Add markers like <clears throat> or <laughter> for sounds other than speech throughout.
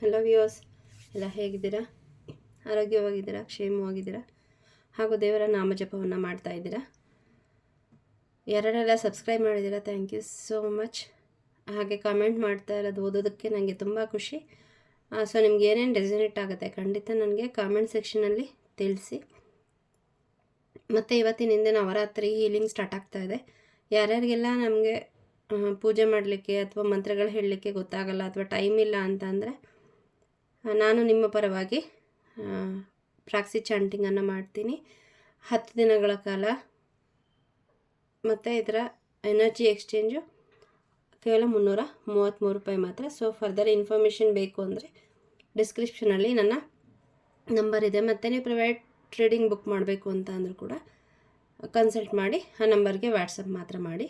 Hello viewers ಎಲ್ಲ ಹೇಗಿದ್ದೀರಾ? ಆರೋಗ್ಯವಾಗಿದ್ದೀರಾ? ಕ್ಷೇಮವಾಗಿದ್ದೀರಾ? ಹಾಗೂ ದೇವರ ನಾಮಜಪವನ್ನು ಮಾಡ್ತಾ ಇದ್ದೀರಾ? ಯಾರೆಲ್ಲ ಸಬ್ಸ್ಕ್ರೈಬ್ ಮಾಡಿದ್ದೀರಾ? ಥ್ಯಾಂಕ್ ಯು ಸೋ ಮಚ್ ಹಾಗೆ ಕಾಮೆಂಟ್ ಮಾಡ್ತಾ ಇರೋದು ಓದೋದಕ್ಕೆ ನನಗೆ ತುಂಬ ಖುಷಿ. ಸೊ ನಿಮ್ಗೆ ಏನೇನು ರೆಸಿನೇಟ್ ಆಗುತ್ತೆ ಖಂಡಿತ ನನಗೆ ಕಾಮೆಂಟ್ ಸೆಕ್ಷನಲ್ಲಿ ತಿಳಿಸಿ. ಮತ್ತು ಇವತ್ತಿನಿಂದ ನವರಾತ್ರಿ ಹೀಲಿಂಗ್ ಸ್ಟಾರ್ಟ್ ಆಗ್ತಾ ಇದೆ. ಯಾರ್ಯಾರಿಗೆಲ್ಲ ನಮಗೆ ಪೂಜೆ ಮಾಡಲಿಕ್ಕೆ ಅಥವಾ ಮಂತ್ರಗಳು ಹೇಳಲಿಕ್ಕೆ ಗೊತ್ತಾಗಲ್ಲ ಅಥವಾ ಟೈಮ್ ಇಲ್ಲ ಅಂತ ಅಂದರೆ ನಾನು ನಿಮ್ಮ ಪರವಾಗಿ ಪ್ರಾಕ್ಸಿ ಚಾಂಟಿಂಗನ್ನು ಮಾಡ್ತೀನಿ. ಹತ್ತು ದಿನಗಳ ಕಾಲ ಮತ್ತು ಇದರ ಎನರ್ಜಿ ಎಕ್ಸ್ಚೇಂಜು ಕೇವಲ ಮುನ್ನೂರ ಮೂವತ್ತ್ಮೂರು ರೂಪಾಯಿ ಮಾತ್ರ. ಸೊ ಫರ್ದರ್ ಇನ್ಫಾರ್ಮೇಷನ್ ಬೇಕು ಅಂದರೆ ಡಿಸ್ಕ್ರಿಪ್ಷನಲ್ಲಿ ನನ್ನ ನಂಬರ್ ಇದೆ. ಮತ್ತು ನೀವು ಪ್ರೈವೇಟ್ ಟ್ರೇಡಿಂಗ್ ಬುಕ್ ಮಾಡಬೇಕು ಅಂತ ಅಂದರೂ ಕೂಡ ಕನ್ಸಲ್ಟ್ ಮಾಡಿ, ಆ ನಂಬರ್ಗೆ ವಾಟ್ಸಪ್ ಮಾತ್ರ ಮಾಡಿ.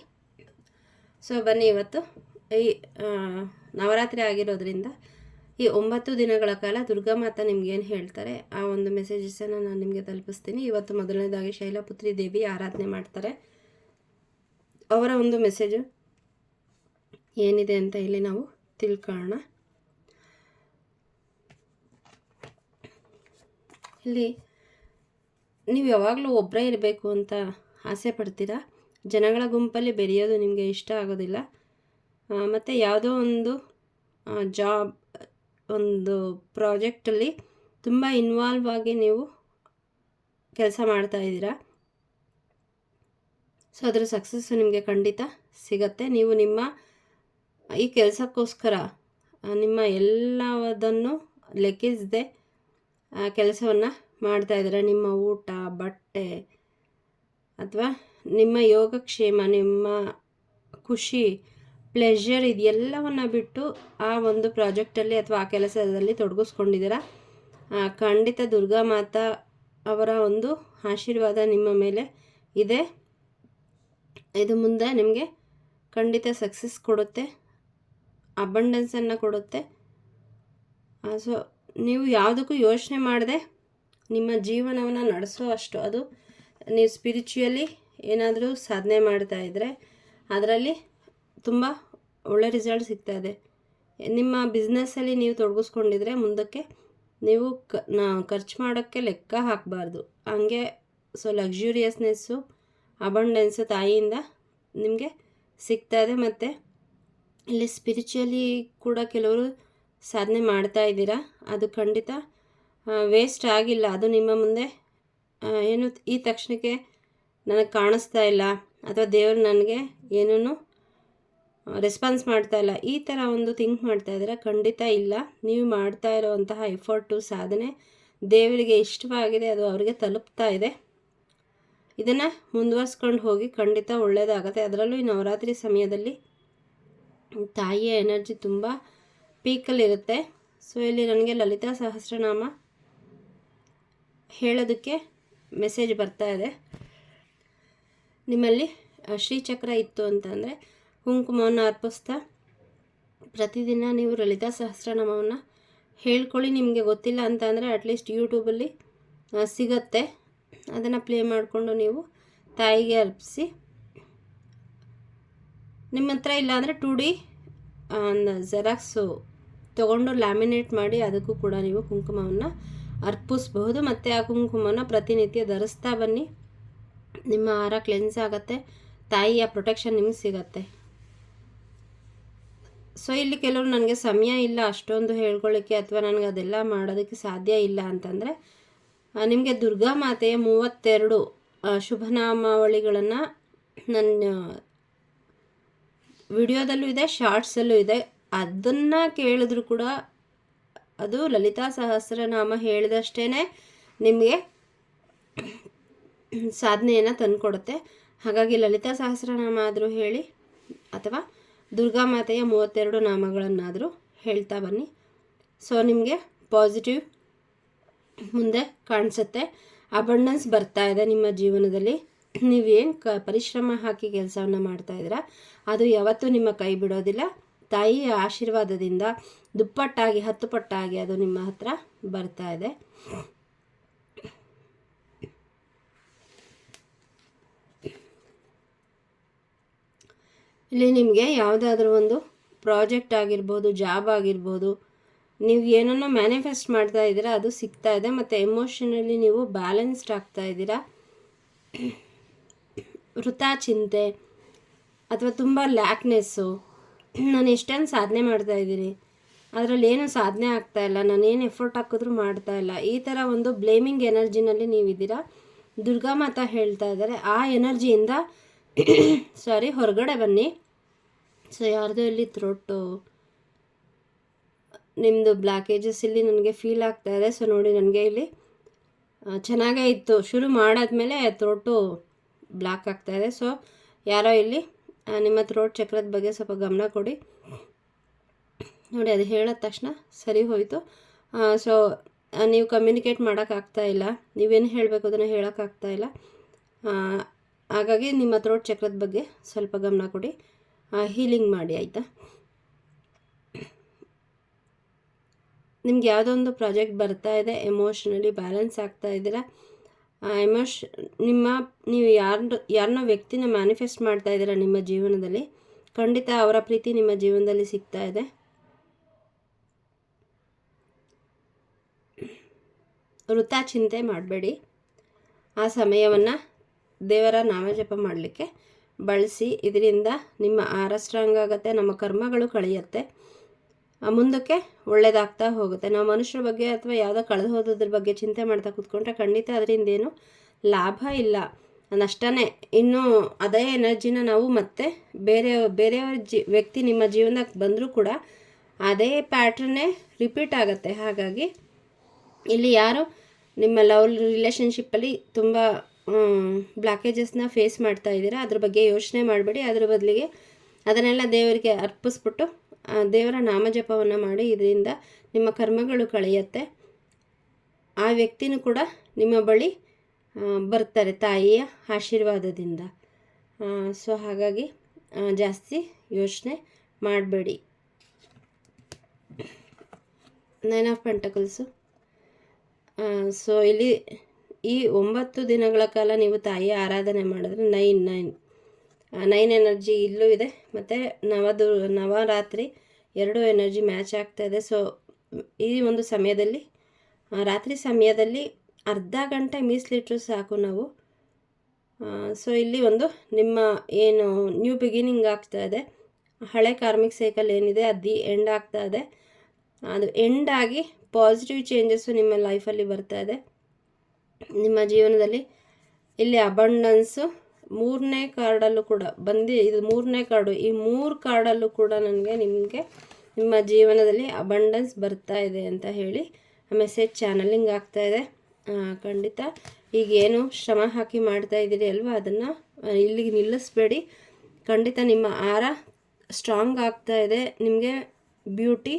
ಸೊ ಬನ್ನಿ ಇವತ್ತು. ಈ ನವರಾತ್ರಿ ಆಗಿರೋದ್ರಿಂದ ಈ ಒಂಬತ್ತು ದಿನಗಳ ಕಾಲ ದುರ್ಗಾ ಮಾತಾ ನಿಮ್ಗೇನು ಹೇಳ್ತಾರೆ? ಆ ಒಂದು ಮೆಸೇಜಸನ್ನು ನಾನು ನಿಮಗೆ ತಲುಪಿಸ್ತೀನಿ. ಇವತ್ತು ಮೊದಲನೇದಾಗಿ ಶೈಲಪುತ್ರಿ ದೇವಿ ಆರಾಧನೆ ಮಾಡ್ತಾರೆ. ಅವರ ಒಂದು ಮೆಸೇಜು ಏನಿದೆ ಅಂತ ಇಲ್ಲಿ ನಾವು ತಿಳ್ಕೊಳ್ಳೋಣ. ಇಲ್ಲಿ, ನೀವು ಯಾವಾಗಲೂ ಒಬ್ಬರೇ ಇರಬೇಕು ಅಂತ ಆಸೆ ಪಡ್ತೀರಾ? ಜನಗಳ ಗುಂಪಲ್ಲಿ ಬೆರೆಯೋದು ನಿಮಗೆ ಇಷ್ಟ ಆಗೋದಿಲ್ಲ. ಮತ್ತು ಯಾವುದೋ ಒಂದು ಜಾಬ್ ಒಂದು ಪ್ರಾಜೆಕ್ಟಲ್ಲಿ ತುಂಬ ಇನ್ವಾಲ್ವ್ ಆಗಿ ನೀವು ಕೆಲಸ ಮಾಡ್ತಾ ಇದ್ದೀರಾ. ಸೊ, ಅದರ ಸಕ್ಸಸ್ಸು ನಿಮಗೆ ಖಂಡಿತ ಸಿಗತ್ತೆ. ನೀವು ನಿಮ್ಮ ಈ ಕೆಲಸಕ್ಕೋಸ್ಕರ ನಿಮ್ಮ ಎಲ್ಲದನ್ನು ಲೆಕ್ಕಿಸದೆ ಕೆಲಸವನ್ನು ಮಾಡ್ತಾ ಇದ್ದೀರಾ. ನಿಮ್ಮ ಊಟ, ಬಟ್ಟೆ, ಅಥವಾ ನಿಮ್ಮ ಯೋಗಕ್ಷೇಮ, ನಿಮ್ಮ ಖುಷಿ ಪ್ಲೆಷರ್ ಇದೆಲ್ಲವನ್ನು ಬಿಟ್ಟು ಆ ಒಂದು ಪ್ರಾಜೆಕ್ಟಲ್ಲಿ ಅಥವಾ ಆ ಕೆಲಸದಲ್ಲಿ ತೊಡಗಿಸ್ಕೊಂಡಿದ್ದೀರಾ? ಖಂಡಿತ ದುರ್ಗಾ ಮಾತಾ ಅವರ ಒಂದು ಆಶೀರ್ವಾದ ನಿಮ್ಮ ಮೇಲೆ ಇದೆ. ಇದು ಮುಂದೆ ನಿಮಗೆ ಖಂಡಿತ ಸಕ್ಸಸ್ ಕೊಡುತ್ತೆ ಅಬಂಡೆನ್ಸನ್ನು ಕೊಡುತ್ತೆ. ಸೊ ನೀವು ಯಾವುದಕ್ಕೂ ಯೋಚನೆ ಮಾಡದೆ ನಿಮ್ಮ ಜೀವನವನ್ನು ನಡೆಸೋ ಅಷ್ಟು ಅದು ನೀವು ಸ್ಪಿರಿಚುಯಲಿ ಏನಾದರೂ ಸಾಧನೆ ಮಾಡ್ತಾ ಇದ್ದರೆ ಅದರಲ್ಲಿ ತುಂಬ ಒಳ್ಳೆ ರಿಸಲ್ಟ್ ಸಿಗ್ತಾ ಇದೆ. ನಿಮ್ಮ ಬಿಸ್ನೆಸ್ಸಲ್ಲಿ ನೀವು ತೊಡಗಿಸ್ಕೊಂಡಿದ್ರೆ ಮುಂದಕ್ಕೆ ನೀವು ಕ, ನಾ, ಖರ್ಚು ಮಾಡೋಕ್ಕೆ ಲೆಕ್ಕ ಹಾಕಬಾರ್ದು. ಹಂಗೆ ಸೊ ಲಕ್ಸುರಿಯಸ್ನೆಸ್ಸು ಅಬಂಡೆನ್ಸು ತಾಯಿಯಿಂದ ನಿಮಗೆ ಸಿಗ್ತಾ ಇದೆ ಮತ್ತು ಇಲ್ಲಿ ಸ್ಪಿರಿಚುವಲಿ ಕೂಡ ಕೆಲವರು ಸಾಧನೆ ಮಾಡ್ತಾ ಇದ್ದೀರಾ? ಅದು ಖಂಡಿತ ವೇಸ್ಟ್ ಆಗಿಲ್ಲ. ಅದು ನಿಮ್ಮ ಮುಂದೆ ಏನು ಈ ತಕ್ಷಣಕ್ಕೆ ನನಗೆ ಕಾಣಿಸ್ತಾ ಇಲ್ಲ ಅಥವಾ ದೇವರು ನನಗೆ ಏನೂ ರೆಸ್ಪಾನ್ಸ್ ಮಾಡ್ತಾ ಇಲ್ಲ. ಈ ಥರ ಒಂದು ಥಿಂಕ್ ಮಾಡ್ತಾ ಇದ್ರೆ ಖಂಡಿತ ಇಲ್ಲ. ನೀವು ಮಾಡ್ತಾ ಇರೋವಂತಹ ಎಫರ್ಟು, ಸಾಧನೆ ದೇವರಿಗೆ ಇಷ್ಟವಾಗಿದೆ, ಅದು ಅವರಿಗೆ ತಲುಪ್ತಾ ಇದೆ. ಇದನ್ನು ಮುಂದುವರ್ಸ್ಕೊಂಡು ಹೋಗಿ ಖಂಡಿತ ಒಳ್ಳೆಯದಾಗತ್ತೆ ಅದರಲ್ಲೂ ಈ ನವರಾತ್ರಿ ಸಮಯದಲ್ಲಿ ತಾಯಿಯ ಎನರ್ಜಿ ತುಂಬ ಪೀಕಲ್ಲಿರುತ್ತೆ. ಸೊ, ಇಲ್ಲಿ ನನಗೆ ಲಲಿತಾ ಸಹಸ್ರನಾಮ ಹೇಳೋದಕ್ಕೆ ಮೆಸೇಜ್ ಬರ್ತಾ ಇದೆ. ನಿಮ್ಮಲ್ಲಿ ಶ್ರೀಚಕ್ರ ಇತ್ತು ಅಂತಂದರೆ ಕುಂಕುಮವನ್ನು ಅರ್ಪಿಸ್ತಾ ಪ್ರತಿದಿನ ನೀವು ಲಲಿತಾ ಸಹಸ್ರನಾಮವನ್ನು ಹೇಳ್ಕೊಳ್ಳಿ. ನಿಮಗೆ ಗೊತ್ತಿಲ್ಲ ಅಂತ ಅಂದರೆ ಅಟ್ಲೀಸ್ಟ್ ಯೂಟ್ಯೂಬಲ್ಲಿ ಸಿಗತ್ತೆ. ಅದನ್ನು ಪ್ಲೇ ಮಾಡಿಕೊಂಡು ನೀವು ತಾಯಿಗೆ ಅರ್ಪಿಸಿ. ನಿಮ್ಮ ಹತ್ರ ಇಲ್ಲಾಂದರೆ ಟು ಡಿ ಜೆರಾಕ್ಸು ತೊಗೊಂಡು ಲ್ಯಾಮಿನೇಟ್ ಮಾಡಿ ಅದಕ್ಕೂ ಕೂಡ ನೀವು ಕುಂಕುಮವನ್ನು ಅರ್ಪಿಸ್ಬಹುದು. ಮತ್ತು ಆ ಕುಂಕುಮನ ಪ್ರತಿನಿತ್ಯ ಧರಿಸ್ತಾ ಬನ್ನಿ. ನಿಮ್ಮ ಆಹಾರ ಕ್ಲೆನ್ಸ್ ಆಗುತ್ತೆ. ತಾಯಿಯ ಪ್ರೊಟೆಕ್ಷನ್ ನಿಮಗೆ ಸಿಗತ್ತೆ. ಸೊ ಇಲ್ಲಿ ಕೆಲವರು ನನಗೆ ಸಮಯ ಇಲ್ಲ ಅಷ್ಟೊಂದು ಹೇಳ್ಕೊಳ್ಳಿಕ್ಕೆ ಅಥವಾ ನನಗೆ ಅದೆಲ್ಲ ಮಾಡೋದಕ್ಕೆ ಸಾಧ್ಯ ಇಲ್ಲ ಅಂತಂದರೆ ನಿಮಗೆ ದುರ್ಗಾ ಮಾತೆಯ ಮೂವತ್ತೆರಡು ಶುಭನಾಮಾವಳಿಗಳನ್ನು ನನ್ನ ವಿಡಿಯೋದಲ್ಲೂ ಇದೆ, ಶಾರ್ಟ್ಸಲ್ಲೂ ಇದೆ. ಅದನ್ನು ಕೇಳಿದ್ರು ಕೂಡ ಅದು ಲಲಿತಾ ಸಹಸ್ರನಾಮ ಹೇಳಿದಷ್ಟೇ ನಿಮಗೆ ಸಾಧನೆಯನ್ನು ತಂದುಕೊಡುತ್ತೆ. ಹಾಗಾಗಿ ಲಲಿತಾ ಸಹಸ್ರನಾಮ ಆದರೂ ಹೇಳಿ, ಅಥವಾ ದುರ್ಗಾ ಮಾತೆಯ ಮೂವತ್ತೆರಡು ನಾಮಗಳನ್ನಾದರೂ ಹೇಳ್ತಾ ಬನ್ನಿ. ಸೊ ನಿಮಗೆ ಪಾಸಿಟಿವ್ ಮುಂದೆ ಕಾಣಿಸುತ್ತೆ. ಅಬಂಡೆನ್ಸ್ ಬರ್ತಾ ಇದೆ ನಿಮ್ಮ ಜೀವನದಲ್ಲಿ. ನೀವೇನು ಕ, ಪರಿಶ್ರಮ ಹಾಕಿ ಕೆಲಸವನ್ನು ಮಾಡ್ತಾ ಇದ್ದೀರಾ? ಅದು ಯಾವತ್ತೂ ನಿಮ್ಮ ಕೈ ಬಿಡೋದಿಲ್ಲ. ತಾಯಿಯ ಆಶೀರ್ವಾದದಿಂದ ದುಪ್ಪಟ್ಟಾಗಿ ಹತ್ತು ಪಟ್ಟಾಗಿ ಅದು ನಿಮ್ಮ ಹತ್ರ ಬರ್ತಾ ಇದೆ. ಇಲ್ಲಿ ನಿಮಗೆ ಯಾವುದಾದ್ರೂ ಒಂದು ಪ್ರಾಜೆಕ್ಟ್ ಆಗಿರ್ಬೋದು, ಜಾಬ್ ಆಗಿರ್ಬೋದು, ನೀವು ಏನನ್ನ ಮ್ಯಾನಿಫೆಸ್ಟ್ ಮಾಡ್ತಾ ಇದ್ದೀರಾ, ಅದು ಸಿಗ್ತಾ ಇದೆ, ಮತ್ತು ಎಮೋಷನಲಿ ನೀವು ಬ್ಯಾಲೆನ್ಸ್ಡ್ ಆಗ್ತಾ ಇದ್ದೀರಾ? ವೃತ ಚಿಂತೆ ಅಥವಾ ತುಂಬ ಲ್ಯಾಕ್ನೆಸ್ಸು ನಾನು ಎಷ್ಟೊಂದು ಸಾಧನೆ ಮಾಡ್ತಾ ಇದ್ದೀನಿ, ಅದರಲ್ಲಿ ಏನು ಸಾಧನೆ ಆಗ್ತಾ ಇಲ್ಲ, ನಾನು ಏನು ಎಫರ್ಟ್ ಹಾಕಿದ್ರೂ ಮಾಡ್ತಾ ಇಲ್ಲ, ಈ ಥರ ಒಂದು ಬ್ಲೇಮಿಂಗ್ ಎನರ್ಜಿನಲ್ಲಿ ನೀವಿದ್ದೀರಾ? ದುರ್ಗಾ ಮಾತಾ ಹೇಳ್ತಾ ಇದ್ದಾರೆ, ಆ ಎನರ್ಜಿಯಿಂದ ಸಾರಿ, ಹೊರಗಡೆ ಬನ್ನಿ. ಸೊ ಯಾರ್ದೋ ಇಲ್ಲಿ ಥ್ರೋಟು ನಿಮ್ಮದು ಬ್ಲ್ಯಾಕೇಜಸ್ ಇಲ್ಲಿ ನನಗೆ ಫೀಲ್ ಆಗ್ತಾ ಇದೆ. ಸೊ ನೋಡಿ ನನಗೆ ಇಲ್ಲಿ ಚೆನ್ನಾಗೇ ಇತ್ತು. ಶುರು ಮಾಡಾದ್ಮೇಲೆ ಥ್ರೋಟು ಬ್ಲ್ಯಾಕ್ ಆಗ್ತಾ ಇದೆ. ಸೊ ಯಾರೋ ಇಲ್ಲಿ ನಿಮ್ಮ ಥ್ರೋಟ್ ಚಕ್ರದ ಬಗ್ಗೆ ಸ್ವಲ್ಪ ಗಮನ ಕೊಡಿ. ನೋಡಿ, ಅದು ಹೇಳಿದ ತಕ್ಷಣ ಸರಿ ಹೋಯಿತು. ಸೊ ನೀವು ಕಮ್ಯುನಿಕೇಟ್ ಮಾಡೋಕ್ಕಾಗ್ತಾ ಇಲ್ಲ. ನೀವೇನು ಹೇಳಬೇಕು ಅದನ್ನು ಹೇಳೋಕ್ಕಾಗ್ತಾ ಇಲ್ಲ. ಹಾಗಾಗಿ ನಿಮ್ಮ ಥ್ರೋಟ್ ಚಕ್ರದ ಬಗ್ಗೆ ಸ್ವಲ್ಪ ಗಮನ ಕೊಡಿ. ಹೀಲಿಂಗ್ ಮಾಡಿ, ಆಯಿತಾ? ನಿಮ್ಗೆ ಯಾವುದೊಂದು ಪ್ರಾಜೆಕ್ಟ್ ಬರ್ತಾ ಇದೆ ಎಮೋಷ್ನಲಿ ಬ್ಯಾಲೆನ್ಸ್ ಆಗ್ತಾ ಇದ್ದೀರಾ? ಎಮೋಷ್ ನಿಮ್ಮ, ನೀವು ಯಾರು ಯಾರನ್ನೋ ವ್ಯಕ್ತಿನ ಮ್ಯಾನಿಫೆಸ್ಟ್ ಮಾಡ್ತಾ ಇದ್ದೀರಾ ನಿಮ್ಮ ಜೀವನದಲ್ಲಿ. ಖಂಡಿತ ಅವರ ಪ್ರೀತಿ ನಿಮ್ಮ ಜೀವನದಲ್ಲಿ ಸಿಗ್ತಾ ಇದೆ. ವೃತ್ತ ಚಿಂತೆ ಮಾಡಬೇಡಿ. ಆ ಸಮಯವನ್ನು ದೇವರ ನಾಮಜಪ ಮಾಡಲಿಕ್ಕೆ ಬಳಸಿ ಇದರಿಂದ ನಿಮ್ಮ ಆಹಾರ ಆಗುತ್ತೆ, ನಮ್ಮ ಕರ್ಮಗಳು ಕಳೆಯುತ್ತೆ ಮುಂದಕ್ಕೆ ಒಳ್ಳೇದಾಗ್ತಾ ಹೋಗುತ್ತೆ. ನಾವು ಮನುಷ್ಯರ ಬಗ್ಗೆ ಅಥವಾ ಯಾವುದೋ ಕಳೆದು ಹೋದದ್ರ ಬಗ್ಗೆ ಚಿಂತೆ ಮಾಡ್ತಾ ಕೂತ್ಕೊಂಡ್ರೆ ಖಂಡಿತ ಅದರಿಂದ ಏನು ಲಾಭ ಇಲ್ಲ. ನಷ್ಟನೇ ಇನ್ನೂ ಅದೇ ಎನರ್ಜಿನ ನಾವು ಮತ್ತೆ ಬೇರೆ, ಬೇರೆಯವ್ರ ಜಿ, ವ್ಯಕ್ತಿ ನಿಮ್ಮ ಜೀವನಕ್ಕೆ ಬಂದರೂ ಕೂಡ ಅದೇ ಪ್ಯಾಟ್ರನ್ನೇ ರಿಪೀಟ್ ಆಗುತ್ತೆ. ಹಾಗಾಗಿ ಇಲ್ಲಿ ಯಾರು ನಿಮ್ಮ ಲವ್ ರಿಲೇಷನ್ಶಿಪ್ಪಲ್ಲಿ ತುಂಬ ಬ್ಲಾಕೇಜಸ್ನ ಫೇಸ್ ಮಾಡ್ತಾ ಇದ್ದೀರಾ? ಅದ್ರ ಬಗ್ಗೆ ಯೋಚನೆ ಮಾಡಬೇಡಿ. ಅದ್ರ ಬದಲಿಗೆ ಅದನ್ನೆಲ್ಲ ದೇವರಿಗೆ ಅರ್ಪಿಸ್ಬಿಟ್ಟು ದೇವರ ನಾಮಜಪವನ್ನು ಮಾಡಿ ಇದರಿಂದ ನಿಮ್ಮ ಕರ್ಮಗಳು ಕಳೆಯುತ್ತೆ. ಆ ವ್ಯಕ್ತಿನೂ ಕೂಡ ನಿಮ್ಮ ಬಳಿ ಬರ್ತಾರೆ ತಾಯಿಯ ಆಶೀರ್ವಾದದಿಂದ. ಸೊ ಹಾಗಾಗಿ ಜಾಸ್ತಿ ಯೋಚನೆ ಮಾಡಬೇಡಿ. ನೈನ್ ಆಫ್ ಪೆಂಟಕಲ್ಸು ಸೊ ಇಲ್ಲಿ ಈ ಒಂಬತ್ತು ದಿನಗಳ ಕಾಲ ನೀವು ತಾಯಿಯ ಆರಾಧನೆ ಮಾಡಿದ್ರೆ ನೈನ್ ನೈನ್. ನೈನ್ ಎನರ್ಜಿ ಇಲ್ಲೂ ಇದೆ. ಮತ್ತು ನವದು, ನವರಾತ್ರಿ ಎರಡೂ ಎನರ್ಜಿ ಮ್ಯಾಚ್ ಆಗ್ತಾ ಇದೆ. ಸೊ, ಈ ಒಂದು ಸಮಯದಲ್ಲಿ ರಾತ್ರಿ ಸಮಯದಲ್ಲಿ ಅರ್ಧ ಗಂಟೆ ಮೀಸ್ಲಿಟ್ರು ಸಾಕು ನಾವು. ಸೊ, ಇಲ್ಲಿ ಒಂದು ನಿಮ್ಮ ಏನು ನ್ಯೂ ಬಿಗಿನಿಂಗ್ ಆಗ್ತಾ ಇದೆ. ಹಳೆ ಕಾರ್ಮಿಕ್ ಸೈಕಲ್ ಏನಿದೆ, ಅದು ಎಂಡ್ ಆಗ್ತಾ ಇದೆ. ಅದು ಎಂಡ್ ಆಗಿ ಪಾಸಿಟಿವ್ ಚೇಂಜಸ್ಸು ನಿಮ್ಮ ಲೈಫಲ್ಲಿ ಬರ್ತಾ ಇದೆ. ನಿಮ್ಮ ಜೀವನದಲ್ಲಿ ಇಲ್ಲಿ ಅಬಂಡನ್ಸು ಮೂರನೇ ಕಾರ್ಡಲ್ಲೂ ಕೂಡ ಬಂದು ಇದು ಮೂರನೇ ಕಾರ್ಡು ಈ ಮೂರು ಕಾರ್ಡಲ್ಲೂ ಕೂಡ ನನಗೆ ನಿಮಗೆ ನಿಮ್ಮ ಜೀವನದಲ್ಲಿ ಅಬಂಡನ್ಸ್ ಬರ್ತಾ ಇದೆ ಅಂತ ಹೇಳಿ ಮೆಸೇಜ್ ಚಾನಲಿಂಗ್ ಆಗ್ತಾ ಇದೆ. ಖಂಡಿತ ಈಗೇನು ಶ್ರಮ ಹಾಕಿ ಮಾಡ್ತಾ ಇದ್ದೀರಿ ಅಲ್ವಾ? ಅದನ್ನು ಇಲ್ಲಿಗೆ ನಿಲ್ಲಿಸ್ಬೇಡಿ. ಖಂಡಿತ ನಿಮ್ಮ ಆರ ಸ್ಟ್ರಾಂಗ್ ಆಗ್ತಾ ಇದೆ. ನಿಮಗೆ ಬ್ಯೂಟಿ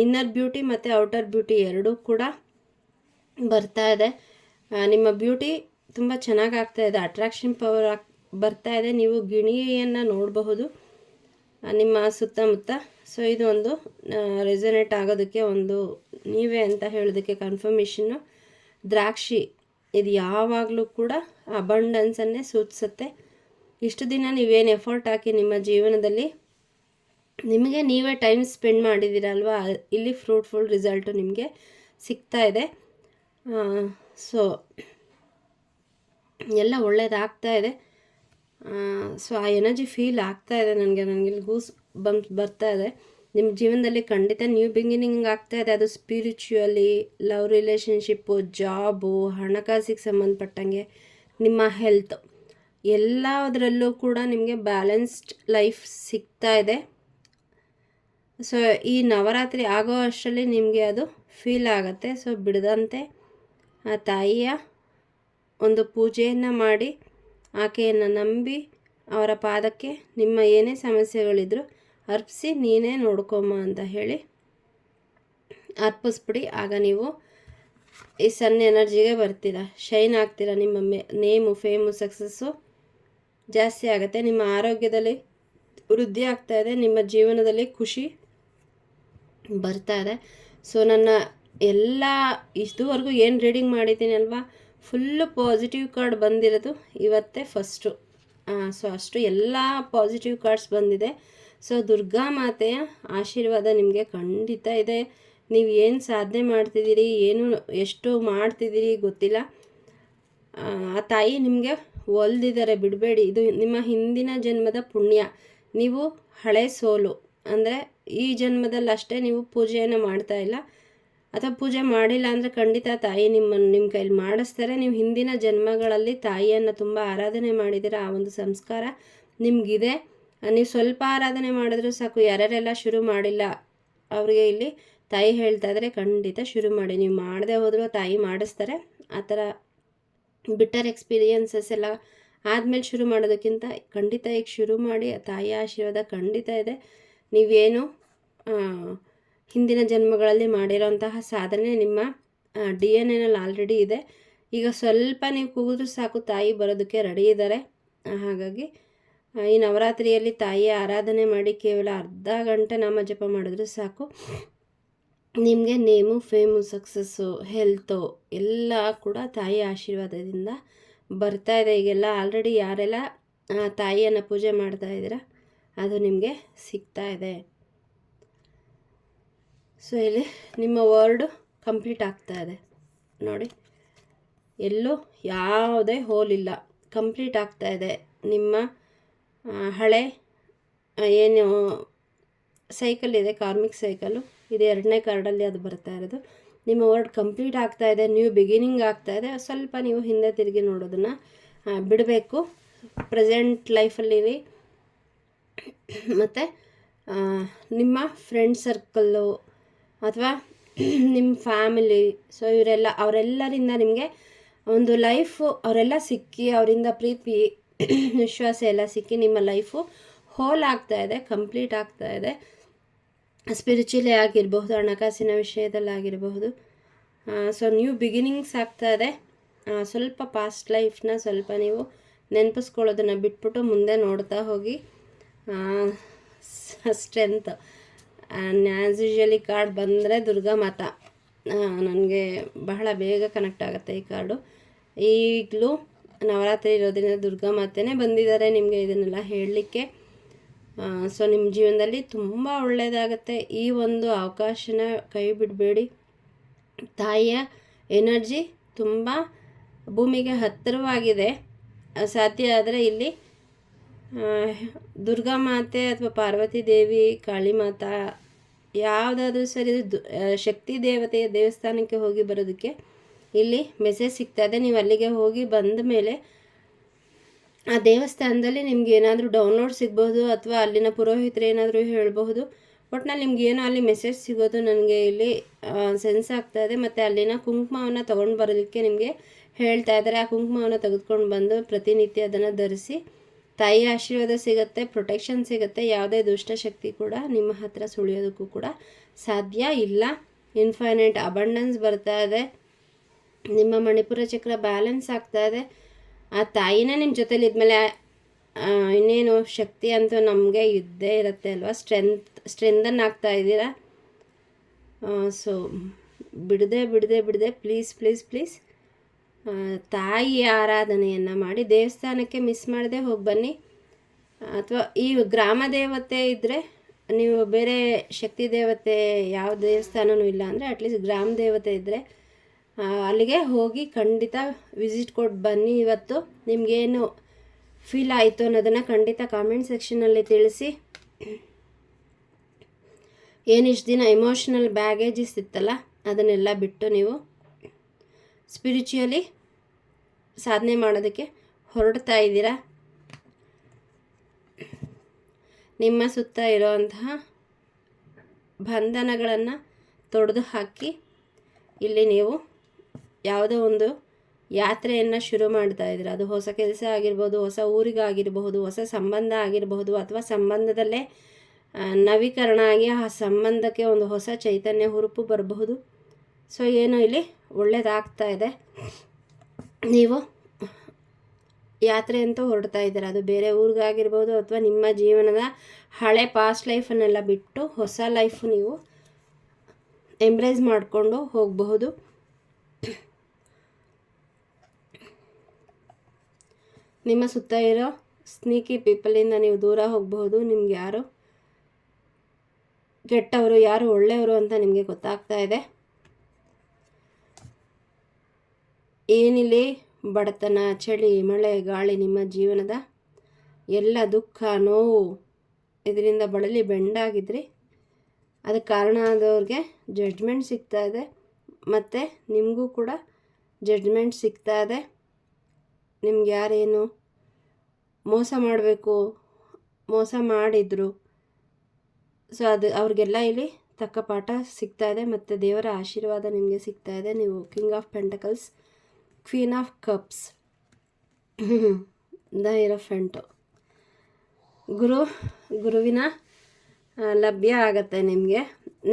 ಇನ್ನರ್ ಬ್ಯೂಟಿ ಮತ್ತು ಔಟರ್ ಬ್ಯೂಟಿ ಎರಡೂ ಕೂಡ ಬರ್ತಾ ಇದೆ. ನಿಮ್ಮ ಬ್ಯೂಟಿ ತುಂಬ ಚೆನ್ನಾಗಿ ಆಗ್ತಾ ಇದೆ. ಅಟ್ರಾಕ್ಷನ್ ಪವರ್ ಆಗ್ ಬರ್ತಾ ಇದೆ. ನೀವು ಗಿಣಿಯನ್ನು ನೋಡಬಹುದು. ನಿಮ್ಮ ಸುತ್ತಮುತ್ತ. ಸೊ ಇದು ಒಂದು ರೆಸನೇಟ್ ಆಗೋದಕ್ಕೆ ಒಂದು ನೀವೇ ಅಂತ ಹೇಳೋದಕ್ಕೆ ಕನ್ಫರ್ಮೇಷನ್ನು ದ್ರಾಕ್ಷಿ, ಇದು ಯಾವಾಗಲೂ ಕೂಡ ಅಬಂಡನ್ಸನ್ನೇ ಸೂಚಿಸುತ್ತೆ. ಇಷ್ಟು ದಿನ ನೀವೇನು ಎಫರ್ಟ್ ಹಾಕಿ ನಿಮ್ಮ ಜೀವನದಲ್ಲಿ ನಿಮಗೆ ನೀವೇ ಟೈಮ್ ಸ್ಪೆಂಡ್ ಮಾಡಿದ್ದೀರಲ್ವಾ ಇಲ್ಲಿ ಫ್ರೂಟ್ಫುಲ್ ರಿಸಲ್ಟು ನಿಮಗೆ ಸಿಗ್ತಾ ಇದೆ. ಸೊ, ಎಲ್ಲ ಒಳ್ಳೇದಾಗ್ತಾ ಇದೆ. ಸೊ, ಆ ಎನರ್ಜಿ ಫೀಲ್ ಆಗ್ತಾ ಇದೆ ನನಗೆ. ನನಗೆ ಗೂಸ್ ಬಂಪ್ ಬರ್ತಾ ಇದೆ. ನಿಮ್ಮ ಜೀವನದಲ್ಲಿ ಖಂಡಿತ ನ್ಯೂ ಬಿಗಿನಿಂಗ್ ಆಗ್ತಾ ಇದೆ. ಅದು ಸ್ಪಿರಿಚುವಲಿ, ಲವ್ ರಿಲೇಷನ್ಶಿಪ್ಪು ಜಾಬು, ಹಣಕಾಸಿಗೆ ಸಂಬಂಧಪಟ್ಟಂಗೆ ನಿಮ್ಮ ಹೆಲ್ತ್. ಎಲ್ಲದರಲ್ಲೂ ಕೂಡ ನಿಮಗೆ ಬ್ಯಾಲೆನ್ಸ್ಡ್ ಲೈಫ್ ಸಿಗ್ತಾ ಇದೆ. ಸೊ, ಈ ನವರಾತ್ರಿ ಆಗೋ ಅಷ್ಟರಲ್ಲಿ ನಿಮಗೆ ಅದು ಫೀಲ್ ಆಗುತ್ತೆ. ಸೊ, ಬಿಡದಂತೆ ಆ ತಾಯಿಯ ಒಂದು ಪೂಜೆಯನ್ನು ಮಾಡಿ ಆಕೆಯನ್ನು ನಂಬಿ ಅವರ ಪಾದಕ್ಕೆ ನಿಮ್ಮ ಏನೇ ಸಮಸ್ಯೆಗಳಿದ್ರು ಅರ್ಪಿಸಿ ನೀನೇ ನೋಡ್ಕೊಮ್ಮ ಅಂತ ಹೇಳಿ ಅರ್ಪಿಸ್ಬಿಡಿ. ಆಗ ನೀವು ಈ ಸನ್ ಎನರ್ಜಿಗೆ ಬರ್ತೀರ. ಶೈನ್ ಆಗ್ತೀರ. ನಿಮ್ಮ ಮೇ, ನೇಮು, ಫೇಮು, ಸಕ್ಸಸ್ಸು ಜಾಸ್ತಿ ಆಗುತ್ತೆ. ನಿಮ್ಮ ಆರೋಗ್ಯದಲ್ಲಿ ವೃದ್ಧಿ ಆಗ್ತಾ ಇದೆ. ನಿಮ್ಮ ಜೀವನದಲ್ಲಿ ಖುಷಿ ಬರ್ತಾ ಇದೆ. ಸೊ ನನ್ನ ಎಲ್ಲ ಇದುವರೆಗೂ ಏನು ರೀಡಿಂಗ್ ಮಾಡಿದ್ದೀನಿ ಅಲ್ವಾ? ಫುಲ್ಲು ಪಾಸಿಟಿವ್ ಕಾರ್ಡ್ ಬಂದಿರೋದು ಇವತ್ತೇ ಫಸ್ಟು ಸೊ ಅಷ್ಟು ಎಲ್ಲ ಪಾಸಿಟಿವ್ ಕಾರ್ಡ್ಸ್ ಬಂದಿದೆ. ಸೊ ದುರ್ಗಾ ಮಾತೆಯ ಆಶೀರ್ವಾದ ನಿಮಗೆ ಖಂಡಿತ ಇದೆ. ನೀವು ಏನು ಸಾಧನೆ ಮಾಡ್ತಿದ್ದೀರಿ, ಏನು ಎಷ್ಟು ಮಾಡ್ತಿದ್ದೀರಿ ಗೊತ್ತಿಲ್ಲ. ಆ ತಾಯಿ ನಿಮಗೆ ಒಲ್ದಿದ್ದಾರೆ ಬಿಡಬೇಡಿ. ಇದು ನಿಮ್ಮ ಹಿಂದಿನ ಜನ್ಮದ ಪುಣ್ಯ. ನೀವು ಹಳೆ ಸೋಲು. ಅಂದರೆ ಈ ಜನ್ಮದಲ್ಲಿ ಅಷ್ಟೇ ನೀವು ಪೂಜೆಯನ್ನು ಮಾಡ್ತಾ ಇಲ್ಲ. ಅಥವಾ ಪೂಜೆ ಮಾಡಿಲ್ಲ ಅಂದರೆ ಖಂಡಿತ ತಾಯಿ ನಿಮ್ಮನ್ನು ನಿಮ್ಮ ಕೈಲಿ ಮಾಡಿಸ್ತಾರೆ. ನೀವು ಹಿಂದಿನ ಜನ್ಮಗಳಲ್ಲಿ ತಾಯಿಯನ್ನು ತುಂಬ ಆರಾಧನೆ ಮಾಡಿದ್ದೀರ? ಆ ಒಂದು ಸಂಸ್ಕಾರ ನಿಮಗಿದೆ. ನೀವು ಸ್ವಲ್ಪ ಆರಾಧನೆ ಮಾಡಿದ್ರೂ ಸಾಕು, ಯಾರ್ಯಾರೆಲ್ಲ ಶುರು ಮಾಡಿಲ್ಲ ಅವರಿಗೆ ಇಲ್ಲಿ ತಾಯಿ ಹೇಳ್ತಾ ಇದ್ರೆ ಖಂಡಿತ ಶುರು ಮಾಡಿ. ನೀವು ಮಾಡದೆ ಹೋದರೂ ತಾಯಿ ಮಾಡಿಸ್ತಾರೆ. ಆ ಥರ ಬಿಟ್ಟರ್ ಎಕ್ಸ್ಪೀರಿಯನ್ಸಸ್ ಎಲ್ಲ ಆದಮೇಲೆ ಶುರು ಮಾಡೋದಕ್ಕಿಂತ ಖಂಡಿತ ಈಗ ಶುರು ಮಾಡಿ ತಾಯಿ ಆಶೀರ್ವಾದ ಖಂಡಿತ ಇದೆ. ನೀವೇನು ಹಿಂದಿನ ಜನ್ಮಗಳಲ್ಲಿ ಮಾಡಿರೋಂತಹ ಸಾಧನೆ ನಿಮ್ಮ ಡಿ ಎನ್ ಎನಲ್ಲಿ ಆಲ್ರೆಡಿ ಇದೆ. ಈಗ ಸ್ವಲ್ಪ ನೀವು ಕೂಗಿದ್ರೂ ಸಾಕು, ತಾಯಿ ಬರೋದಕ್ಕೆ ರೆಡಿ ಇದ್ದಾರೆ. ಹಾಗಾಗಿ ಈ ನವರಾತ್ರಿಯಲ್ಲಿ ತಾಯಿಯ ಆರಾಧನೆ ಮಾಡಿ ಕೇವಲ ಅರ್ಧ ಗಂಟೆ ನಾಮ ಜಪ ಮಾಡಿದ್ರು ಸಾಕು. ನಿಮಗೆ ನೇಮು ಫೇಮು ಸಕ್ಸಸ್ಸು ಹೆಲ್ತು ಎಲ್ಲ ಕೂಡ ತಾಯಿ ಆಶೀರ್ವಾದದಿಂದ ಬರ್ತಾ ಇದೆ. ಈಗೆಲ್ಲ ಆಲ್ರೆಡಿ ಯಾರೆಲ್ಲ ತಾಯಿಯನ್ನು ಪೂಜೆ ಮಾಡ್ತಾ ಇದ್ದೀರಾ, ಅದು ನಿಮಗೆ ಸಿಗ್ತಾ ಇದೆ. ಸೊ ಇಲ್ಲಿ ನಿಮ್ಮ ವರ್ಡು ಕಂಪ್ಲೀಟ್ ಆಗ್ತಾ ಇದೆ. ನೋಡಿ. ಎಲ್ಲೂ ಯಾವುದೇ ಹೋಲಿಲ್ಲ ಕಂಪ್ಲೀಟ್ ಆಗ್ತಾ ಇದೆ. ನಿಮ್ಮ ಹಳೆ ಏನು ಸೈಕಲ್ ಇದೆ ಕಾರ್ಮಿಕ್ ಸೈಕಲು ಇದು ಎರಡನೇ ಕಾರ್ಡಲ್ಲಿ ಅದು ಬರ್ತಾ ಇರೋದು. ನಿಮ್ಮ ವರ್ಡ್ ಕಂಪ್ಲೀಟ್ ಆಗ್ತಾ ಇದೆ. ನ್ಯೂ ಬಿಗಿನಿಂಗ್ ಆಗ್ತಾ ಇದೆ. ಸ್ವಲ್ಪ ನೀವು ಹಿಂದೆ ತಿರುಗಿ ನೋಡೋದನ್ನು ಬಿಡಬೇಕು. ಪ್ರೆಸೆಂಟ್ ಲೈಫಲ್ಲಿರಿ ಮತ್ತು ನಿಮ್ಮ ಫ್ರೆಂಡ್ ಸರ್ಕಲ್ಲು ಅಥವಾ <clears throat> ನಿಮ್ಮ ಫ್ಯಾಮಿಲಿ ಸೊ ಇವರೆಲ್ಲ, ಅವರೆಲ್ಲರಿಂದ ನಿಮಗೆ ಒಂದು ಲೈಫು ಅವರೆಲ್ಲ ಸಿಕ್ಕಿ, ಅವರಿಂದ ಪ್ರೀತಿ, <clears throat> ವಿಶ್ವಾಸ ಎಲ್ಲ ಸಿಕ್ಕಿ ನಿಮ್ಮ ಲೈಫು ಹೋಲ್ ಆಗ್ತಾ ಇದೆ ಕಂಪ್ಲೀಟ್ ಆಗ್ತಾ ಇದೆ. ಸ್ಪಿರಿಚುಲಿ ಆಗಿರಬಹುದು, ಹಣಕಾಸಿನ ವಿಷಯದಲ್ಲಾಗಿರಬಹುದು ಸೊ ನ್ಯೂ ಬಿಗಿನಿಂಗ್ಸ್ ಆಗ್ತಾ ಇದೆ. ಸ್ವಲ್ಪ ಪಾಸ್ಟ್ ಲೈಫ್ನ ಸ್ವಲ್ಪ ನೀವು ನೆನಪಿಸ್ಕೊಳ್ಳೋದನ್ನು ಬಿಟ್ಬಿಟ್ಟು ಮುಂದೆ ನೋಡ್ತಾ ಹೋಗಿ. ಸ್ಟ್ರೆಂತ್ ಆ್ಯಸ್ ಯೂಶಲಿ ಕಾರ್ಡ್ ಬಂದರೆ ದುರ್ಗಾ ಮಾತಾ. ನನಗೆ ಬಹಳ ಬೇಗ ಕನೆಕ್ಟ್ ಆಗುತ್ತೆ ಈ ಕಾರ್ಡು ಈಗಲೂ ನವರಾತ್ರಿ ಇರೋದ್ರಿಂದ ದುರ್ಗಾ ಮಾತೆನೇ ಬಂದಿದ್ದಾರೆ ನಿಮಗೆ ಇದನ್ನೆಲ್ಲ ಹೇಳಲಿಕ್ಕೆ. ಸೊ ನಿಮ್ಮ ಜೀವನದಲ್ಲಿ ತುಂಬ ಒಳ್ಳೆಯದಾಗತ್ತೆ ಈ ಒಂದು ಅವಕಾಶನ ಕೈ ಬಿಡಬೇಡಿ. ತಾಯಿಯ ಎನರ್ಜಿ ತುಂಬ ಭೂಮಿಗೆ ಹತ್ತಿರವಾಗಿದೆ. ಸಾಧ್ಯ ಆದರೆ ಇಲ್ಲಿ ದುರ್ಗಾ ಮಾತೆ ಅಥವಾ ಪಾರ್ವತಿ ದೇವಿ, ಕಾಳಿ ಮಾತಾ, ಯಾವುದಾದ್ರೂ ಸರಿ ಶಕ್ತಿ ದೇವತೆಯ ದೇವಸ್ಥಾನಕ್ಕೆ ಹೋಗಿ ಬರೋದಕ್ಕೆ ಇಲ್ಲಿ ಮೆಸೇಜ್ ಸಿಗ್ತದೆ ನೀವು ಅಲ್ಲಿಗೆ ಹೋಗಿ ಬಂದ ಮೇಲೆ ಆ ದೇವಸ್ಥಾನದಲ್ಲಿ ನಿಮ್ಗೆ ಏನಾದರೂ ಡೌನ್ಲೋಡ್ ಸಿಗ್ಬೋದು ಅಥವಾ ಅಲ್ಲಿನ ಪುರೋಹಿತರು ಏನಾದರೂ ಹೇಳಬಹುದು. ಒಟ್ನಲ್ಲಿ ನಿಮ್ಗೆ ಏನೋ ಅಲ್ಲಿ ಮೆಸೇಜ್ ಸಿಗೋದು ನನಗೆ ಇಲ್ಲಿ ಸೆನ್ಸ್ ಆಗ್ತಾ ಇದೆ. ಮತ್ತು ಅಲ್ಲಿನ ಕುಂಕುಮವನ್ನು ತೊಗೊಂಡು ಬರೋದಕ್ಕೆ ನಿಮಗೆ ಹೇಳ್ತಾ ಇದ್ದಾರೆ ಆ ಕುಂಕುಮವನ್ನು ತೆಗೆದುಕೊಂಡು ಬಂದು ಪ್ರತಿನಿತ್ಯ ಅದನ್ನು ಧರಿಸಿ ತಾಯಿ ಆಶೀರ್ವಾದ ಸಿಗುತ್ತೆ ಪ್ರೊಟೆಕ್ಷನ್ ಸಿಗುತ್ತೆ, ಯಾವುದೇ ದುಷ್ಟಶಕ್ತಿ ಕೂಡ ನಿಮ್ಮ ಹತ್ರ ಸುಳಿಯೋದಕ್ಕೂ ಕೂಡ ಸಾಧ್ಯ ಇಲ್ಲ. ಇನ್ಫೈನೈಟ್ ಅಬಂಡೆನ್ಸ್ ಬರ್ತಾ ಇದೆ. ನಿಮ್ಮ ಮಣಿಪುರ ಚಕ್ರ ಬ್ಯಾಲೆನ್ಸ್ ಆಗ್ತಾ ಇದೆ. ಆ ತಾಯಿನೇ ನಿಮ್ಮ ಜೊತೇಲಿ ಇದ್ಮೇಲೆ ಇನ್ನೇನು ಶಕ್ತಿ ಅಂತೂ ನಮಗೆ ಇದ್ದೇ ಇರುತ್ತೆ ಅಲ್ವಾ? ಸ್ಟ್ರೆಂತ್ ಸ್ಟ್ರೆಂದನ್ ಆಗ್ತಾ ಇದ್ದೀರಾ? ಸೊ ಬಿಡದೆ ಬಿಡದೆ ಬಿಡದೆ ಪ್ಲೀಸ್ ಪ್ಲೀಸ್ ಪ್ಲೀಸ್ ತಾಯಿ ಆರಾಧನೆಯನ್ನು ಮಾಡಿ ದೇವಸ್ಥಾನಕ್ಕೆ ಮಿಸ್ ಮಾಡದೆ ಹೋಗಿ ಬನ್ನಿ. ಅಥವಾ ಈ ಗ್ರಾಮ ದೇವತೆ ಇದ್ದರೆ ನೀವು ಬೇರೆ ಶಕ್ತಿ ದೇವತೆ ಯಾವ ದೇವಸ್ಥಾನವೂ ಇಲ್ಲ ಅಂದರೆ ಅಟ್ಲೀಸ್ಟ್ ಗ್ರಾಮ ದೇವತೆ ಇದ್ದರೆ ಅಲ್ಲಿಗೆ ಹೋಗಿ ಖಂಡಿತ ವಿಸಿಟ್ ಕೊಟ್ಟು ಬನ್ನಿ. ಇವತ್ತು ನಿಮಗೇನು ಫೀಲ್ ಆಯಿತು ಅನ್ನೋದನ್ನು ಖಂಡಿತ ಕಾಮೆಂಟ್ ಸೆಕ್ಷನಲ್ಲಿ ತಿಳಿಸಿ. ಏನಿಷ್ಟು ದಿನ ಎಮೋಷ್ನಲ್ ಬ್ಯಾಗೇಜಸ್ ಇತ್ತಲ್ಲ ಅದನ್ನೆಲ್ಲ ಬಿಟ್ಟು ನೀವು ಸ್ಪಿರಿಚುಯಲಿ ಸಾಧನೆ ಮಾಡೋದಕ್ಕೆ ಹೊರಡ್ತಾ ಇದ್ದೀರಾ? ನಿಮ್ಮ ಸುತ್ತ ಇರುವಂತಹ ಬಂಧನಗಳನ್ನು ತೊಡೆದು ಹಾಕಿ ಇಲ್ಲಿ ನೀವು ಯಾವುದೋ ಒಂದು ಯಾತ್ರೆಯನ್ನು ಶುರು ಮಾಡ್ತಾ ಇದ್ದೀರ. ಅದು ಹೊಸ ಕೆಲಸ ಆಗಿರ್ಬೋದು, ಹೊಸ ಊರಿಗಾಗಿರಬಹುದು, ಹೊಸ ಸಂಬಂಧ ಆಗಿರಬಹುದು ಅಥವಾ ಸಂಬಂಧದಲ್ಲೇ ನವೀಕರಣ ಆಗಿ ಆ ಸಂಬಂಧಕ್ಕೆ ಒಂದು ಹೊಸ ಚೈತನ್ಯ ಹುರುಪು ಬರಬಹುದು. ಸೊ ಏನು ಇಲ್ಲಿ ಒಳ್ಳೆಯದಾಗ್ತಾ ಇದೆ. ನೀವು ಯಾತ್ರೆ ಅಂತ ಹೊರಡ್ತಾ ಇದ್ದೀರ? ಅದು ಬೇರೆ ಊರಿಗಾಗಿರ್ಬೋದು ಅಥವಾ ನಿಮ್ಮ ಜೀವನದ ಹಳೆ ಪಾಸ್ಟ್ ಲೈಫನ್ನೆಲ್ಲ ಬಿಟ್ಟು ಹೊಸ ಲೈಫ್ ನೀವು ಎಂಬ್ರೇಸ್ ಮಾಡಿಕೊಂಡು ಹೋಗಬಹುದು. ನಿಮ್ಮ ಸುತ್ತ ಇರೋ ಸ್ನೀಕಿ ಪೀಪಲಿಂದ ನೀವು ದೂರ ಹೋಗಬಹುದು. ನಿಮ್ಗೆ ಯಾರು ಕೆಟ್ಟವರು, ಯಾರು ಒಳ್ಳೆಯವರು ಅಂತ ನಿಮಗೆ ಗೊತ್ತಾಗ್ತಾ ಇದೆ. ಏನಿಲ್ಲಿ ಬಡತನ, ಚಳಿ, ಮಳೆ, ಗಾಳಿ ನಿಮ್ಮ ಜೀವನದ ಎಲ್ಲ ದುಃಖ, ನೋವು ಇದರಿಂದ ಬಳಲಿ ಬೆಂಡಾಗಿದ್ರಿ. ಅದಕ್ಕೆ ಕಾರಣ ಆದವ್ರಿಗೆ ಜಡ್ಜ್ಮೆಂಟ್ ಸಿಗ್ತಾ ಇದೆ. ಮತ್ತು ನಿಮಗೂ ಕೂಡ ಜಡ್ಜ್ಮೆಂಟ್ ಸಿಗ್ತಾ ಇದೆ. ನಿಮ್ಗೆ ಯಾರೇನು ಮೋಸ ಮಾಡಬೇಕು, ಮೋಸ ಮಾಡಿದರು, ಸೊ ಅದು ಅವ್ರಿಗೆಲ್ಲ ಇಲ್ಲಿ ತಕ್ಕ ಪಾಠ ಸಿಗ್ತಾ ಇದೆ. ಮತ್ತು ದೇವರ ಆಶೀರ್ವಾದ ನಿಮಗೆ ಸಿಗ್ತಾ ಇದೆ. ನೀವು king of pentacles queen of cups the hierophant ಗುರು, ಗುರುವಿನ ಲಭ್ಯ ಆಗತ್ತೆ ನಿಮಗೆ.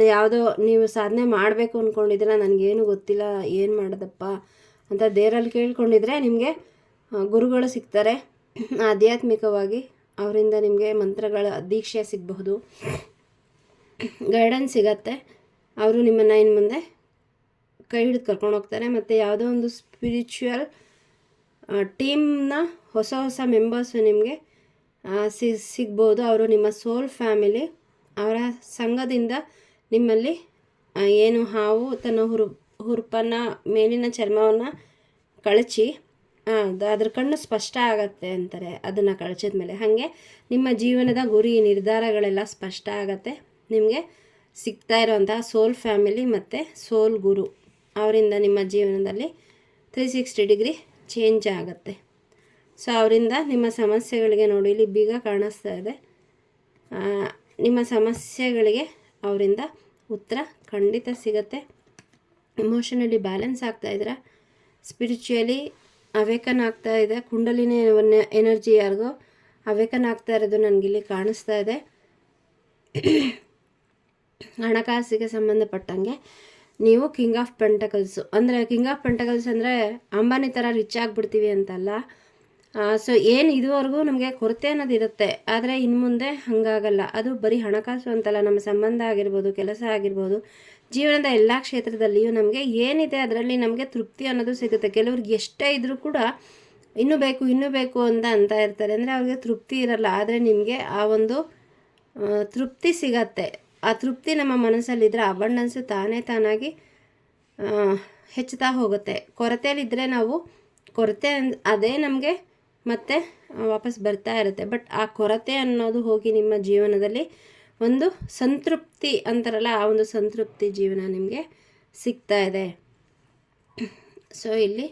ಯಾವುದೋ ನೀವು ಸಾಧನೆ ಮಾಡಬೇಕು ಅಂದ್ಕೊಂಡಿದ್ದೀರ ನನಗೇನು ಗೊತ್ತಿಲ್ಲ, ಏನು ಮಾಡೋದಪ್ಪ ಅಂತ ದೇರಲ್ಲಿ ಕೇಳ್ಕೊಂಡಿದ್ರೆ ನಿಮಗೆ ಗುರುಗಳು ಸಿಗ್ತಾರೆ. <clears throat> ಆಧ್ಯಾತ್ಮಿಕವಾಗಿ ಅವರಿಂದ ನಿಮಗೆ ಮಂತ್ರಗಳ ದೀಕ್ಷೆ ಸಿಗಬಹುದು. ಗೈಡೆನ್ಸ್ <clears throat> ಸಿಗತ್ತೆ. ಅವರು ನಿಮ್ಮನ್ನು ಇನ್ನು ಮುಂದೆ ಕೈ ಹಿಡಿದು ಕರ್ಕೊಂಡು ಹೋಗ್ತಾರೆ. ಮತ್ತು ಯಾವುದೋ ಒಂದು ಸ್ಪಿರಿಚುವಲ್ ಟೀಮ್ನ ಹೊಸ ಹೊಸ ಮೆಂಬರ್ಸು ನಿಮಗೆ ಸಿ, ಸಿಗ್ಬೋದು. ಅವರು ನಿಮ್ಮ ಸೋಲ್ ಫ್ಯಾಮಿಲಿ ಅವರ ಸಂಘದಿಂದ ನಿಮ್ಮಲ್ಲಿ ಏನು ಹಾವು, ತನ್ನ ಹುರು, ಹುರುಪನ್ನು, ಮೇಲಿನ ಚರ್ಮವನ್ನು ಕಳಚಿ ಅದರ ಅದು ಅದ್ರ ಕಣ್ಣು ಸ್ಪಷ್ಟ ಆಗತ್ತೆ ಅಂತಾರೆ. ಅದನ್ನು ಕಳಚಿದ ಮೇಲೆ. ಹಾಗೆ ನಿಮ್ಮ ಜೀವನದ ಗುರಿ, ನಿರ್ಧಾರಗಳೆಲ್ಲ ಸ್ಪಷ್ಟ ಆಗತ್ತೆ. ನಿಮಗೆ ಸಿಗ್ತಾ ಇರೋವಂಥ ಸೋಲ್ ಫ್ಯಾಮಿಲಿ ಮತ್ತು ಸೋಲ್ ಗುರು. ಅವರಿಂದ ನಿಮ್ಮ ಜೀವನದಲ್ಲಿ ತ್ರೀ ಸಿಕ್ಸ್ಟಿ ಡಿಗ್ರಿ ಚೇಂಜ್ ಆಗುತ್ತೆ. ಸೊ ಅವರಿಂದ ನಿಮ್ಮ ಸಮಸ್ಯೆಗಳಿಗೆ ನೋಡಿ, ಇಲ್ಲಿ ಬೀಗ ಕಾಣಿಸ್ತಾ ಇದೆ. ನಿಮ್ಮ ಸಮಸ್ಯೆಗಳಿಗೆ ಅವರಿಂದ ಉತ್ತರ ಖಂಡಿತ ಸಿಗತ್ತೆ. ಇಮೋಷನಲಿ ಬ್ಯಾಲೆನ್ಸ್ ಆಗ್ತಾ ಇದ್ದೀರಾ ಸ್ಪಿರಿಚುಯಲಿ ಅವೇಕನ್ ಆಗ್ತಾ ಇದೆ. ಕುಂಡಲಿನೇ ಎನರ್ಜಿ ಯಾರಿಗೋ ಅವೇಕನ್ ಆಗ್ತಾ ಇರೋದು ನನಗಿಲ್ಲಿ ಕಾಣಿಸ್ತಾ ಇದೆ. ಹಣಕಾಸಿಗೆ ಸಂಬಂಧಪಟ್ಟಂಗೆ. ನೀವು ಕಿಂಗ್ ಆಫ್ ಪೆಂಟಕಲ್ಸು ಅಂದರೆ ಕಿಂಗ್ ಆಫ್ ಪೆಂಟಕಲ್ಸ್ ಅಂದರೆ ಅಂಬಾನಿ ಥರ ರಿಚ್ ಆಗಿಬಿಡ್ತೀವಿ ಅಂತಲ್ಲ. ಸೊ ಏನು ಇದುವರೆಗೂ ನಮಗೆ ಕೊರತೆ ಅನ್ನೋದು ಇರುತ್ತೆ. ಆದರೆ ಇನ್ನು ಮುಂದೆ ಹಾಗಾಗಲ್ಲ. ಅದು ಬರೀ ಹಣಕಾಸು ಅಂತಲ್ಲ. ನಮ್ಮ ಸಂಬಂಧ ಆಗಿರ್ಬೋದು, ಕೆಲಸ ಆಗಿರ್ಬೋದು, ಜೀವನದ ಎಲ್ಲ ಕ್ಷೇತ್ರದಲ್ಲಿಯೂ ನಮಗೆ ಏನಿದೆ ಅದರಲ್ಲಿ ನಮಗೆ ತೃಪ್ತಿ ಅನ್ನೋದು ಸಿಗುತ್ತೆ. ಕೆಲವ್ರಿಗೆ ಎಷ್ಟೇ ಇದ್ದರೂ ಕೂಡ ಇನ್ನೂ ಬೇಕು ಇನ್ನೂ ಬೇಕು ಅಂತ ಅಂತ ಇರ್ತಾರೆ. ಅಂದರೆ ಅವ್ರಿಗೆ ತೃಪ್ತಿ ಇರಲ್ಲ. ಆದರೆ ನಿಮಗೆ ಆ ಒಂದು ತೃಪ್ತಿ ಸಿಗತ್ತೆ. ಆ ತೃಪ್ತಿ ನಮ್ಮ ಮನಸ್ಸಲ್ಲಿದ್ದರೆ ಅಬಂಡನ್ಸು ತಾನೇ ತಾನಾಗಿ ಹೆಚ್ಚುತ್ತಾ ಹೋಗುತ್ತೆ. ಕೊರತೆಯಲ್ಲಿದ್ದರೆ ನಾವು ಕೊರತೆ ಅದೇ ನಮಗೆ ಮತ್ತೆ ವಾಪಸ್ ಬರ್ತಾ ಇರುತ್ತೆ. ಬಟ್ ಆ ಕೊರತೆ ಅನ್ನೋದು ಹೋಗಿ ನಿಮ್ಮ ಜೀವನದಲ್ಲಿ ಒಂದು ಸಂತೃಪ್ತಿ ಅಂತಾರಲ್ಲ, ಆ ಒಂದು ಸಂತೃಪ್ತಿ ಜೀವನ ನಿಮಗೆ ಸಿಗ್ತಾ ಇದೆ. ಸೊ ಇಲ್ಲಿ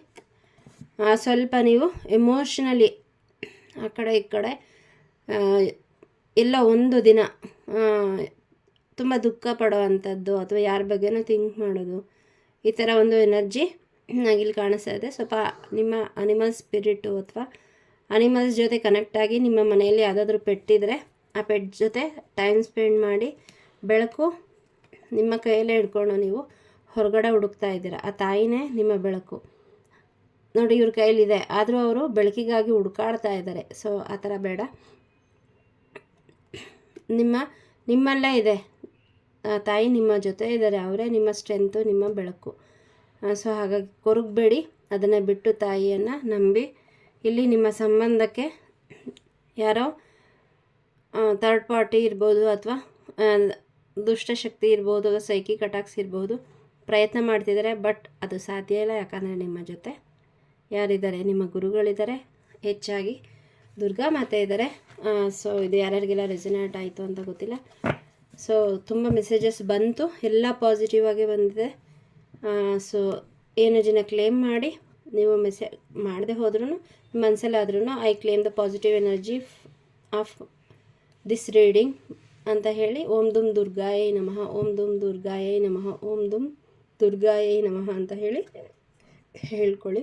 ಸ್ವಲ್ಪ ನೀವು ಎಮೋಷ್ನಲಿ ಆ ಕಡೆ ಈ ಕಡೆ ಎಲ್ಲ ಒಂದು ದಿನ ತುಂಬ ದುಃಖ ಪಡೋವಂಥದ್ದು ಅಥವಾ ಯಾರ ಬಗ್ಗೆನೂ ಥಿಂಕ್ ಮಾಡೋದು. ಈ ಥರ ಒಂದು ಎನರ್ಜಿ ಇಲ್ಲಿ ಕಾಣಿಸ್ತಾ ಇದೆ. ಸ್ವಲ್ಪ ನಿಮ್ಮ ಅನಿಮಲ್ ಸ್ಪಿರಿಟು ಅಥವಾ ಅನಿಮಲ್ಸ್ ಜೊತೆ ಕನೆಕ್ಟ್ ಆಗಿ ನಿಮ್ಮ ಮನೆಯಲ್ಲಿ ಯಾವುದಾದ್ರೂ ಪೆಟ್ಟಿದ್ರೆ ಆ ಪೆಟ್ ಜೊತೆ ಟೈಮ್ ಸ್ಪೆಂಡ್ ಮಾಡಿ ಬೆಳಕು ನಿಮ್ಮ ಕೈಯಲ್ಲೇ ಹಿಡ್ಕೊಂಡು ನೀವು ಹೊರಗಡೆ ಹುಡುಕ್ತಾ ಇದ್ದೀರಾ. ಆ ತಾಯಿನೇ ನಿಮ್ಮ ಬೆಳಕು. ನೋಡಿ ಇವ್ರ ಕೈಲಿದೆ ಆದರೂ ಅವರು ಬೆಳಕಿಗಾಗಿ ಹುಡುಕಾಡ್ತಾ ಇದ್ದಾರೆ. ಸೊ ಆ ಥರ ಬೇಡ. ನಿಮ್ಮ ನಿಮ್ಮಲ್ಲೇ ಇದೆ. ತಾಯಿ ನಿಮ್ಮ ಜೊತೆ ಇದ್ದಾರೆ. ಅವರೇ ನಿಮ್ಮ ಸ್ಟ್ರೆಂತು ನಿಮ್ಮ ಬೆಳಕು. ಸೊ ಹಾಗಾಗಿ ಕೊರಗಬೇಡಿ. ಅದನ್ನು ಬಿಟ್ಟು ತಾಯಿಯನ್ನು ನಂಬಿ. ಇಲ್ಲಿ ನಿಮ್ಮ ಸಂಬಂಧಕ್ಕೆ ಯಾರೋ ಥರ್ಡ್ ಪಾರ್ಟಿ ಇರ್ಬೋದು ಅಥವಾ ದುಷ್ಟಶಕ್ತಿ ಇರ್ಬೋದು ಸೈಕಿ ಕಟಾಕ್ಸ್ ಇರ್ಬೋದು, ಪ್ರಯತ್ನ ಮಾಡ್ತಿದ್ದಾರೆ. ಬಟ್ ಅದು ಸಾಧ್ಯ ಇಲ್ಲ. ಯಾಕಂದರೆ ನಿಮ್ಮ ಜೊತೆ ಯಾರಿದ್ದಾರೆ? ನಿಮ್ಮ ಗುರುಗಳಿದ್ದಾರೆ. ಹೆಚ್ಚಾಗಿ ದುರ್ಗಾ ಮಾತೆ ಇದ್ದಾರೆ. ಸೊ ಇದು ಯಾರ್ಯಾರಿಗೆಲ್ಲ ರೆಸಿನೇಟ್ ಆಯಿತು ಅಂತ ಗೊತ್ತಿಲ್ಲ. ಸೊ ತುಂಬ ಮೆಸೇಜಸ್ ಬಂತು. ಎಲ್ಲ ಪಾಸಿಟಿವ್ ಆಗಿ ಬಂದಿದೆ. ಸೊ ಎನರ್ಜಿನ ಕ್ಲೇಮ್ ಮಾಡಿ, ನೀವು ಮೆಸೇ ಮಾಡದೆ ಹೋದ್ರೂ ಮನಸ್ಸಲ್ಲಾದ್ರೂ I claim the positive energy of this reading ಅಂತ ಹೇಳಿ, ಓಂ ದುಮ್ ದುರ್ಗಾಯೈ ನಮಃ, ಓಂ ದುಮ್ ದುರ್ಗಾಯೈ ನಮಃ, ಓಂ ದುಮ್ ದುರ್ಗಾಯೈ ನಮಃ ಅಂತ ಹೇಳಿ, ಹೇಳ್ಕೊಳ್ಳಿ.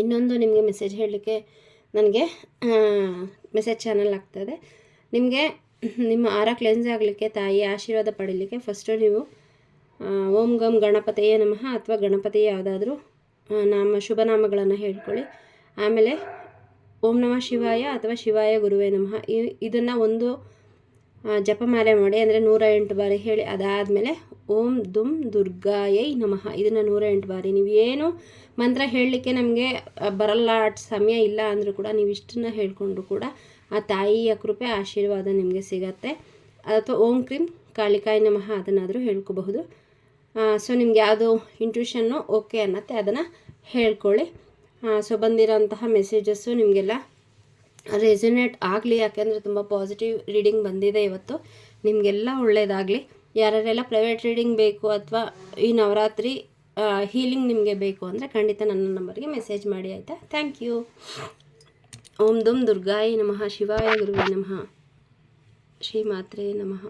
ಇನ್ನೊಂದು ನಿಮಗೆ ಮೆಸೇಜ್ ಹೇಳಲಿಕ್ಕೆ, ನನಗೆ ಮೆಸೇಜ್ ಚಾನಲ್ ಆಗ್ತದೆ ನಿಮಗೆ ನಿಮ್ಮ ಆರ ಕ್ಲೆನ್ಸ್ ಆಗಲಿಕ್ಕೆ ತಾಯಿ ಆಶೀರ್ವಾದ ಪಡೀಲಿಕ್ಕೆ ಫಸ್ಟು ನೀವು ಓಂ ಗಂ ಗಣಪತಿಯೇ ನಮಃ ಅಥವಾ ಗಣಪತಿ ಯಾವುದಾದ್ರೂ ನಾಮ, ಶುಭನಾಮಗಳನ್ನು ಹೇಳ್ಕೊಳ್ಳಿ. ಆಮೇಲೆ ಓಂ ನಮಃ ಶಿವಾಯ ಅಥವಾ ಶಿವಾಯ ಗುರುವೇ ನಮಃ. ಇದನ್ನು ಒಂದು ಜಪಮಾಲೆ ಮಾಡಿ, ಅಂದರೆ ನೂರ ಎಂಟು ಬಾರಿ ಹೇಳಿ, ಅದಾದಮೇಲೆ ಓಂ ದುಮ್ ದುರ್ಗಾಯೈ ನಮಃ. ಇದನ್ನು ನೂರ ಎಂಟು ಬಾರಿ. ನೀವು ಏನು ಮಂತ್ರ ಹೇಳಲಿಕ್ಕೆ ನಮಗೆ ಬರಲ್ಲ ಸಮಯ ಇಲ್ಲ ಅಂದರೂ ಕೂಡ, ನೀವು ಇಷ್ಟನ್ನ ಹೇಳಿಕೊಂಡ್ರು ಕೂಡ ಆ ತಾಯಿಯ ಕೃಪೆ, ಆಶೀರ್ವಾದ ನಿಮಗೆ ಸಿಗತ್ತೆ. ಅಥವಾ ಓಂ ಕ್ರೀಮ್ ಕಾಳಿಕಾಯಿ ನಮಃ ಅದನ್ನಾದರೂ ಹೇಳ್ಕೋಬಹುದು. ಸೊ ನಿಮ್ಗೆ ಯಾವುದು ಇಂಟ್ಯೂಷನ್ನು ಓಕೆ ಅನ್ನತ್ತೆ, ಅದನ್ನು ಹೇಳ್ಕೊಳ್ಳಿ. ಸೊ ಬಂದಿರೋಂತಹ ಮೆಸೇಜಸ್ಸು ನಿಮಗೆಲ್ಲ ರೆಸೊನೇಟ್ ಆಗಲಿ, ಯಾಕೆಂದರೆ ತುಂಬ ಪಾಸಿಟಿವ್ ರೀಡಿಂಗ್ ಬಂದಿದೆ ಇವತ್ತು. ನಿಮಗೆಲ್ಲ ಒಳ್ಳೆಯದಾಗಲಿ ಯಾರ್ಯಾರೆಲ್ಲ ಪ್ರೈವೇಟ್ ರೀಡಿಂಗ್ ಬೇಕು ಅಥವಾ ಈ ನವರಾತ್ರಿ ಹೀಲಿಂಗ್ ನಿಮಗೆ ಬೇಕು ಅಂದರೆ ಖಂಡಿತ ನನ್ನ ನಂಬರ್ಗೆ ಮೆಸೇಜ್ ಮಾಡಿ, ಆಯಿತಾ? ಥ್ಯಾಂಕ್ ಯು ಓಂ ದುಮ್ ದುರ್ಗಾಯಿ ನಮಃ ಶಿವಾಯ ಗುರುವೇ ನಮಃ ಶ್ರೀ ಮಾತ್ರೇ ನಮಃ